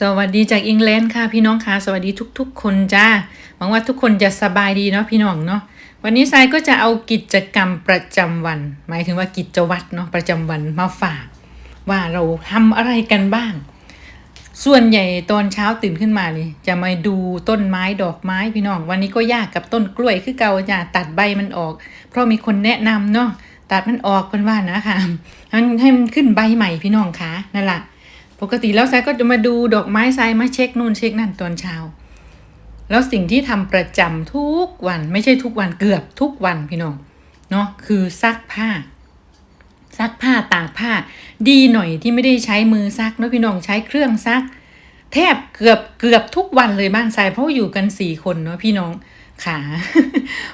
สวัสดีจากอังกฤษค่ะพี่น้องค่ะสวัสดีทุกๆ คนจ้าหวังว่าทุกคนจะสบายดีเนาะพี่น้องเนาะวันนี้ทรายก็จะเอากิจกรรมประจำวัน หมายถึงว่ากิจวัตรเนาะประจำวันมาฝาก ว่าเราทำอะไรกันบ้าง ส่วนใหญ่ตอนเช้าตื่นขึ้นมานี่จะมาดูต้นไม้ดอกไม้พี่น้อง วันนี้ก็ยากกับต้นกล้วยคือเก่าจ้าตัดใบมันออก เพราะมีคนแนะนำเนาะตัดมันออกเป็นว่านะคะให้มันให้มันขึ้นใบใหม่พี่น้องคะนั่นแหละ ปกติแล้วทรายก็จะมาดูดอกไม้ทรายมาเช็คนู่นเช็คนั่นตอนเช้า แล้วสิ่งที่ทำประจำทุกวันไม่ใช่ทุกวันเกือบทุกวันพี่น้องเนาะคือซักผ้า ซักผ้าตากผ้า ดีหน่อยที่ไม่ได้ใช้มือซักเนาะพี่น้องใช้เครื่องซัก แทบเกือบเกือบทุกวันเลยบ้านทรายเพราะอยู่กันสี่คนเนาะพี่น้องขา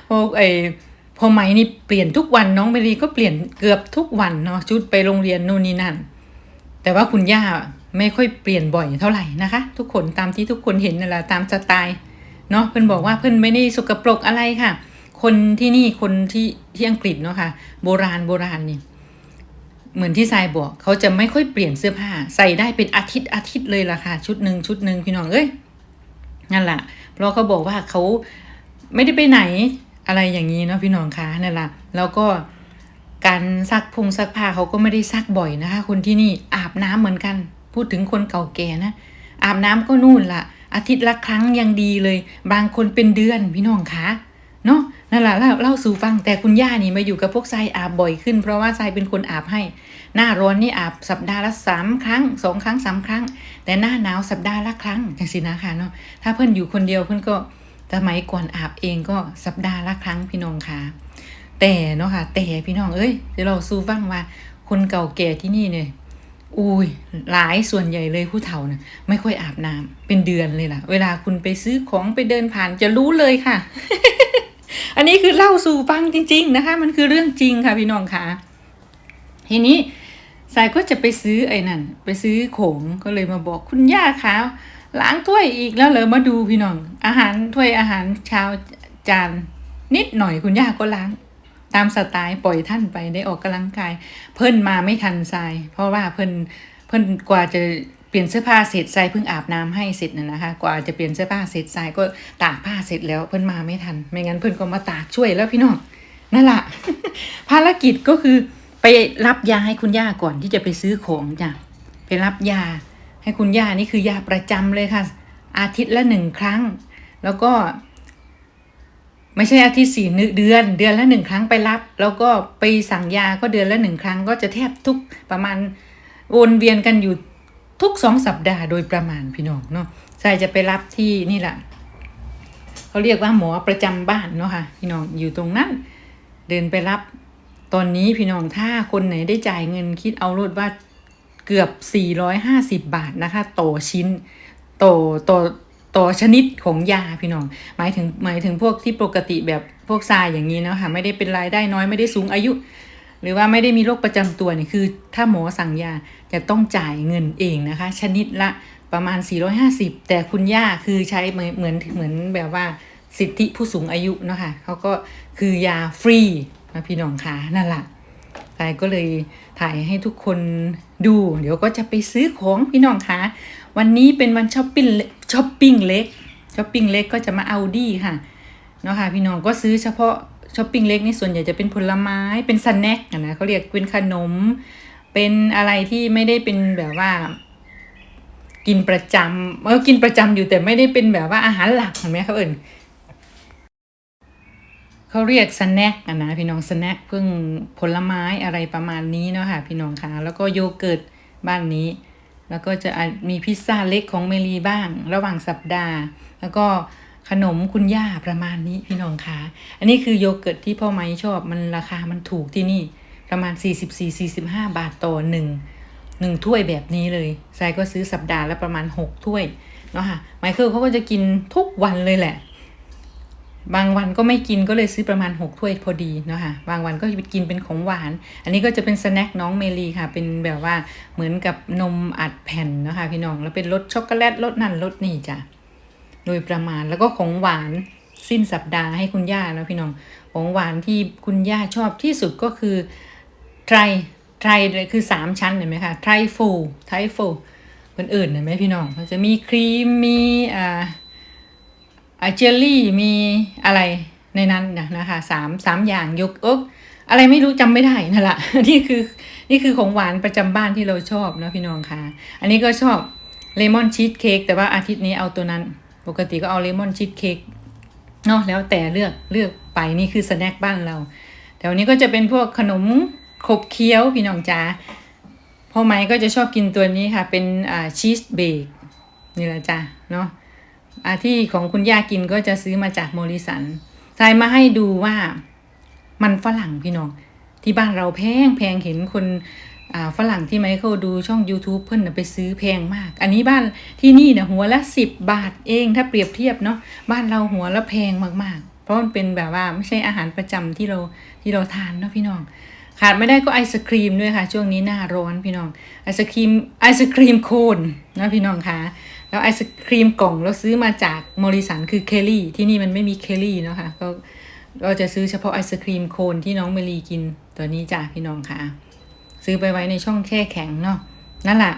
พวกไอพอไหมนี่เปลี่ยนทุกวันน้องเมรีก็เปลี่ยนเกือบทุกวันเนาะชุดไปโรงเรียนนู่นนี่นั่น แต่ว่าคุณย่า ไม่ค่อยเปลี่ยนบ่อยเท่าไหร่นะคะ ทุกคนตามที่ทุกคนเห็นนั่นแหละตามสไตล์เนาะเพื่อนบอกว่าเพื่อนไม่ได้สกปรกอะไรค่ะ คนที่นี่คนที่ที่อังกฤษเนาะค่ะ โบราณโบราณนี่เหมือนที่ทรายบอกเขาจะไม่ค่อยเปลี่ยนเสื้อผ้า ใส่ได้เป็นอาทิตย์อาทิตย์เลยล่ะค่ะ ชุดหนึ่งชุดหนึ่งพี่น้องเอ้ยนั่นแหละเพราะเขาบอกว่าเขาไม่ได้ไปไหนอะไรอย่างนี้เนาะพี่น้องคะนั่นแหละแล้วก็การซักพุงซักผ้าเขาก็ไม่ได้ซักบ่อยนะคะ คนที่นี่อาบน้ำเหมือนกัน พูดถึงคนเก่าแก่นะ อาบน้ำก็นู่นละอาทิตย์ละครั้งยังดีเลย บางคนเป็นเดือนพี่น้องคะเนาะนั่นแหละเล่าเล่าสู่ฟังแต่คุณย่านี่มาอยู่กับพวกทรายอาบบ่อยขึ้น เพราะว่าทรายเป็นคนอาบให้ หน้าร้อนนี่อาบสัปดาห์ละสามครั้งสองครั้งสามครั้ง แต่หน้าหนาวสัปดาห์ละครั้งจังสินะคะเนาะถ้าเพื่อนอยู่คนเดียวเพื่อนก็สมัยก่อนอาบเองก็สัปดาห์ละครั้งพี่น้องคะแต่เนาะค่ะแต่พี่น้องเอ้ยเดี๋ยวเราสู้ฟังว่าคนเก่าแก่ที่นี่เนี่ย อุ้ยหลายส่วนใหญ่เลยผู้เฒ่าเนี่ยไม่ค่อยอาบน้ำเป็นเดือนเลยล่ะ เวลาคุณไปซื้อของไปเดินผ่านจะรู้เลยค่ะ อันนี้คือเล่าสู่ฟังจริง ๆ นะคะ มันคือเรื่องจริงค่ะพี่น้องค่ะทีนี้สายก็จะไปซื้อไอ้นั่น ไปซื้อของก็เลยมาบอกคุณย่าคะล้างถ้วยอีกแล้วเหรอมาดูพี่น้อง อาหารถ้วยอาหารเช้าจานนิดหน่อยคุณย่าก็ล้าง ตามสไตล์ปล่อยท่านไปได้ออกกำลังกาย เพิ่นมาไม่ทันทราย เพราะว่าเพิ่นเพิ่นกว่าจะเปลี่ยนเสื้อผ้าเสร็จทรายเพิ่งอาบน้ำให้เสร็จน่ะนะคะ กว่าจะเปลี่ยนเสื้อผ้าเสร็จทรายก็ตากผ้าเสร็จแล้วเพิ่นมาไม่ทัน ไม่งั้นเพิ่นก็มาตากช่วยแล้วพี่น้องนั่นแหละภารกิจก็คือไปรับยาให้คุณย่าก่อนที่จะไปซื้อของจ้ะไปรับยาให้คุณย่านี่คือยาประจำเลยค่ะ อาทิตย์ละหนึ่งครั้ง แล้วก็ ไม่ใช่อาทิตย์สี่เดือน เดือนละหนึ่งครั้งไปรับ แล้วก็ไปสั่งยาก็เดือนละหนึ่งครั้ง ก็จะแทบทุกประมาณวนเวียนกันอยู่ทุกสองสัปดาห์โดยประมาณพี่น้องเนาะใช่จะไปรับที่นี่แหละเขาเรียกว่าหมอประจำบ้านเนาะค่ะพี่น้องอยู่ตรงนั้น เดินไปรับตอนนี้พี่น้องถ้าคนไหนได้จ่ายเงินคิดเอารถว่าเกือบ 450 บาทนะคะ ต่อชิ้นต่อต่อ ต่อชนิดของยาพี่น้อง หมายถึงหมายถึงพวกที่ปกติแบบพวกทรายอย่างนี้เนาะค่ะไม่ได้เป็นรายได้น้อยไม่ได้สูงอายุ หรือว่าไม่ได้มีโรคประจำตัวนี่คือ ถ้าหมอสั่งยาจะต้องจ่ายเงินเองนะคะ ชนิดละประมาณ 450 แต่คุณย่าคือใช้เหมือนเหมือนเหมือนแบบว่าสิทธิผู้สูงอายุเนาะค่ะเขาก็คือยาฟรีนะพี่น้องคะนั่นแหละทรายก็เลยถ่ายให้ทุกคนดู เดี๋ยวก็จะไปซื้อของพี่น้องคะวันนี้เป็นวันช้อปปิ้ง ช้อปปิ้งเล็กช้อปปิ้งเล็กก็จะมาเอาดีค่ะเนาะค่ะพี่น้องก็ซื้อเฉพาะช้อปปิ้งเล็กนี่ส่วนใหญ่จะเป็นผลไม้เป็นสแน็คนะเขาเรียกเป็นขนม เป็นอะไรที่ไม่ได้เป็นแบบว่า กินประจำเออกินประจำอยู่แต่ไม่ได้เป็นแบบว่าอาหารหลักเห็นไหมเขาเอ่นเขาเรียกสแน็คนะพี่น้องสแน็คเพิ่งผลไม้อะไรประมาณนี้เนาะค่ะพี่น้องคะแล้วก็โยเกิร์ตบ้านนี้ แล้วก็จะมีพิซซ่าเล็กของเมลีบ้าง ระหว่างสัปดาห์ แล้วก็ขนมคุณย่าประมาณนี้พี่น้องคะอันนี้คือโยเกิร์ตที่พ่อไม้ชอบมันราคามันถูกที่นี่ประมาณ 44-45 บาทต่อหนึ่งหนึ่งถ้วยแบบนี้เลยทรายก็ซื้อสัปดาห์ละประมาณ 6 ถ้วยเนาะค่ะไมเคิลเขาก็จะกินทุกวันเลยแหละ บางวันก็ไม่กินก็เลยซื้อประมาณ 6 ถ้วยพอดีเนาะค่ะบางวันก็กินเป็นของหวาน อันนี้ก็จะเป็นสแน็คน้องเมลีค่ะ เป็นแบบว่าเหมือนกับนมอัดแผ่นเนาะค่ะพี่น้อง แล้วเป็นรสช็อกโกแลตรสนั่นรสนี่จ้ะ โดยประมาณแล้วก็ของหวานสิ้นสัปดาห์ให้คุณย่านะพี่น้อง ของหวานที่คุณย่าชอบที่สุดก็คือไทรไทรเลยคือสามชั้นเห็นไหมคะไทรฟูไทรฟูเเป็นอื่นเห็นไหมพี่น้องมันจะมีครีมมีอ่า เจลลี่มีอะไรในนั้นนะนะคะสามสามอย่างยกอกอะไรไม่รู้จำไม่ได้นั่นแหละนี่คือนี่คือของหวานประจำบ้านที่เราชอบนะพี่น้องค่ะอันนี้ก็ชอบเลมอนชีสเค้กแต่ว่าอาทิตย์นี้เอาตัวนั้น ปกติก็เอาเลมอนชีสเค้กเนาะแล้วแต่เลือกเลือกไปนี่คือสแน็คบ้านเราแถวนี้ก็จะเป็นพวกขนมขบเคี้ยวพี่น้องจ๋าพ่อไม้ก็จะชอบกินตัวนี้ค่ะ เป็นอ่าชีสเบกนี่แหละจ้ะเนาะ อาที่ของคุณย่ากินก็จะซื้อมาจากโมริสันทายมาให้ดูว่ามันฝรั่งพี่น้อง ที่บ้านเราแพงแพงเห็นคนอาฝรั่งที่ไมเคิลดูช่อง YouTube เพิ่นน่ะไปซื้อแพงมาก อันนี้บ้านที่นี่นี่ยหัวละสิบบาทเองถ้าเปรียบเทียบเนาะบ้านเราหัวละแพงมากๆ เพราะมันเป็นแบบว่าไม่ใช่อาหารประจำที่เราที่เราทานเนาะพี่น้อง ขาดไม่ได้ก็ไอศครีมด้วยค่ะ ช่วงนี้หน้าร้อนพี่น้องไอศครีมไอศครีมโคนนะพี่น้องคะ แล้วไอศครีมกล่องเราซื้อมาจากมอริสันคือเคลลี่ ที่นี่มันไม่มีเคลลี่เนาะค่ะก็เราจะซื้อเฉพาะไอศครีมโคนที่น้องเมลีกินตัวนี้จ้ะพี่น้องค่ะ ซื้อไปไว้ในช่องแช่แข็งเนาะนั่นแหละ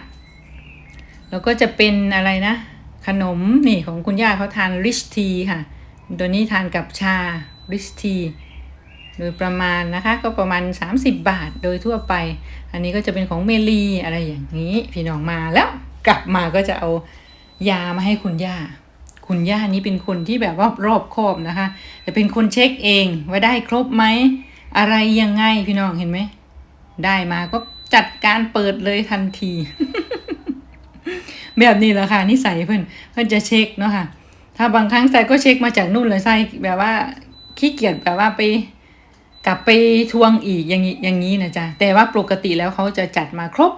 แล้วก็จะเป็นอะไรนะ ขนมนี่ของคุณย่าเขาทานริชทีค่ะ ตัวนี้ทานกับชาริชทีโดยประมาณนะคะ ก็ประมาณ 30 บาทโดยทั่วไป อันนี้ก็จะเป็นของเมลีอะไรอย่างนี้ พี่น้องมาแล้วกลับมาก็จะเอา ยามาให้คุณย่า คุณย่านี้เป็นคนที่แบบว่ารอบคอบนะคะจะเป็นคนเช็คเองว่าได้ครบไหมอะไรยังไงพี่น้องเห็นไหมได้มาก็จัดการเปิดเลยทันที แบบนี้แหละค่ะนิสัยเพื่อนเพื่อนจะเช็คเนาะค่ะ ถ้าบางครั้งใส่ก็เช็คมาจากนู่นเลยใส่แบบว่าขี้เกียจแบบว่าไปกลับไปทวงอีกอย่างนี้อย่างนี้นะจ๊ะแต่ว่าปกติแล้วเขาจะจัดมาครบ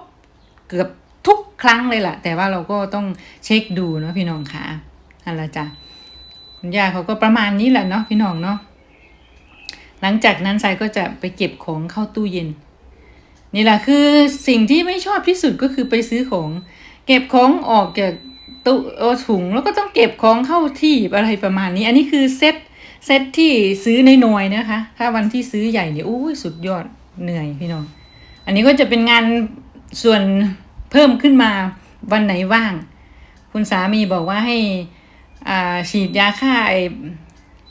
เกือบ ทุกครั้งเลยล่ะ แต่ว่าเราก็ต้องเช็คดูเนาะพี่น้องค่ะนั่นละจ้ะคุณย่าเขาก็ประมาณนี้แหละเนาะพี่น้องเนาะหลังจากนั้นทรายก็จะไปเก็บของเข้าตู้เย็น นี่แหละคือสิ่งที่ไม่ชอบที่สุดก็คือไปซื้อของ เก็บของออกจากตู้เอาถุงแล้วก็ต้องเก็บของเข้าที่อะไรประมาณนี้ อันนี้คือเซ็ตเซ็ตที่ซื้อในหน่วยนะคะ ถ้าวันที่ซื้อใหญ่เนี่ยอู้ยสุดยอดเหนื่อยพี่น้อง อันนี้ก็จะเป็นงานส่วน เพิ่มขึ้นมาวันไหนว่าง คุณสามีบอกว่าให้อาฉีดยาฆ่าไอ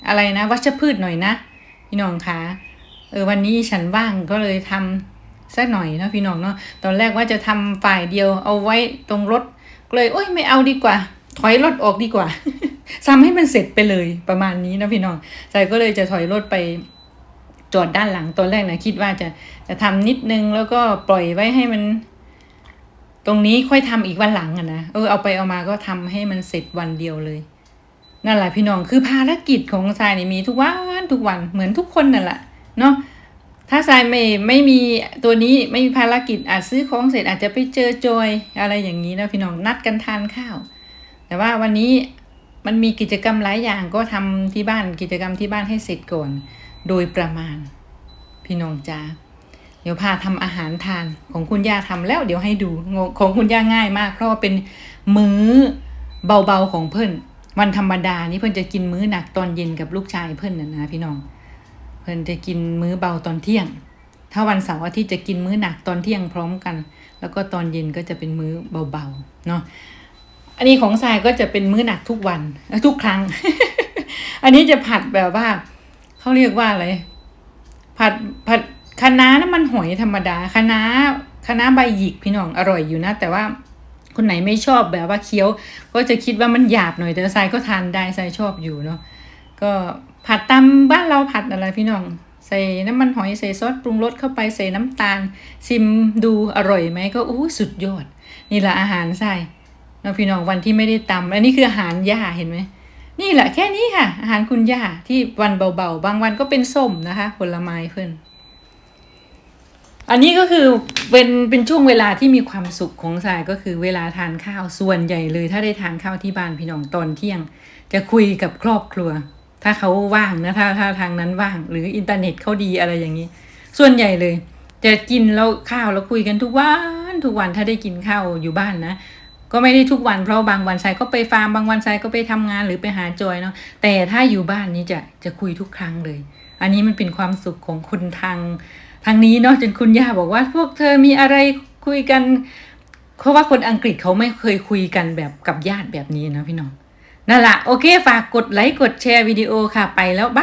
อะไรนะวัชพืชหน่อยนะ พี่น้องคะเออวันนี้ฉันว่างก็เลยทำสักหน่อยนะพี่น้องเนาะตอนแรกว่าจะทำฝ่ายเดียวเอาไว้ตรงรถก็เลยโอ้ยไม่เอาดีกว่า ถอยรถออกดีกว่าทำให้มันเสร็จไปเลยประมาณนี้นะพี่น้องใจก็เลยจะถอยรถไปจอดด้านหลังตอนแรกนะคิดว่าจะจะทำนิดนึงแล้วก็ปล่อยไว้ให้มัน ตรงนี้ค่อยทำอีกวันหลังอะนะเออเอาไปเอามาก็ทำให้มันเสร็จวันเดียวเลย นั่นแหละพี่น้องคือภารกิจของทรายนี่มีทุกวันทุกวันเหมือนทุกคนนั่นแหละเนาะถ้าทรายไม่ไม่มีตัวนี้ไม่มีภารกิจอาจซื้อของเสร็จอาจจะไปเจอจอยอะไรอย่างนี้นะพี่น้องนัดกันทานข้าว แต่ว่าวันนี้มันมีกิจกรรมหลายอย่างก็ทำที่บ้านกิจกรรมที่บ้านให้เสร็จก่อน โดยประมาณ พี่น้องจ้า เดี๋ยวพาทำอาหารทานของคุณย่าทำแล้วเดี๋ยวให้ดูของคุณย่าง่ายมาก เพราะว่าเป็นมื้อเบาๆของเพื่อนวันธรรมดานี่เพื่อนจะกินมื้อหนักตอนเย็นกับลูกชายเพื่อนนะนะพี่น้อง เพื่อนจะกินมื้อเบาตอนเที่ยง ถ้าวันเสาร์อาทิตย์จะกินมื้อหนักตอนเที่ยงพร้อมกัน แล้วก็ตอนเย็นก็จะเป็นมื้อเบาๆเนาะอันนี้ของทรายก็จะเป็นมื้อหนักทุกวันทุกครั้ง อันนี้จะผัดแบบว่าเขาเรียกว่าอะไรผัดผัด คะน้าน้ำมันหอยธรรมดาคะน้าคะน้าใบหยิกพี่น้องอร่อยอยู่นะ แต่ว่าคนไหนไม่ชอบแบบว่าเคี้ยว ก็จะคิดว่ามันหยาบหน่อยแต่ทรายก็ทานได้ทรายชอบอยู่เนาะก็ผัดตามบ้านเราผัดอะไรพี่น้อง ใส่น้ำมันหอยใส่ซอสปรุงรสเข้าไปใส่น้ำตาลชิมดูอร่อยไหมก็อู้สุดยอด นี่แหละอาหารทรายเราพี่น้องวันที่ไม่ได้ตำอันนี้คืออาหารย่าเห็นไหมนี่แหละแค่นี้ค่ะ อาหารคุณย่าที่วันเบาๆ บางวันก็เป็นส้มนะคะ ผลไม้เพื่อน อันนี้ก็คือเป็นเป็นช่วงเวลาที่มีความสุขของสายก็คือเวลาทานข้าวส่วนใหญ่เลย ถ้าได้ทานข้าวที่บ้านพี่น้องตอนเที่ยง จะคุยกับครอบครัว ถ้าเขาว่างนะถ้าถ้าทางนั้นว่าง หรืออินเทอร์เน็ตเขาดีอะไรอย่างนี้ ส่วนใหญ่เลย จะกินแล้วข้าวแล้วคุยกันทุกวันทุกวันถ้าได้กินข้าวอยู่บ้านนะก็ไม่ได้ทุกวันเพราะบางวันชายก็ไปฟาร์มบางวันชายก็ไปทำงานหรือไปหาจอยเนาะแต่ถ้าอยู่บ้านนี้จะจะคุยทุกครั้งเลย อันนี้มันเป็นความสุขของคนทาง ทางนี้เนาะจนคุณย่าบอกว่า พวกเธอมีอะไรคุยกันเพราะว่าคนอังกฤษเขาไม่เคยคุยกันแบบกับญาติแบบนี้นะพี่น้องนั่นแหละโอเค ฝากกดไลค์กดแชร์วิดีโอค่ะไปแล้วบ้า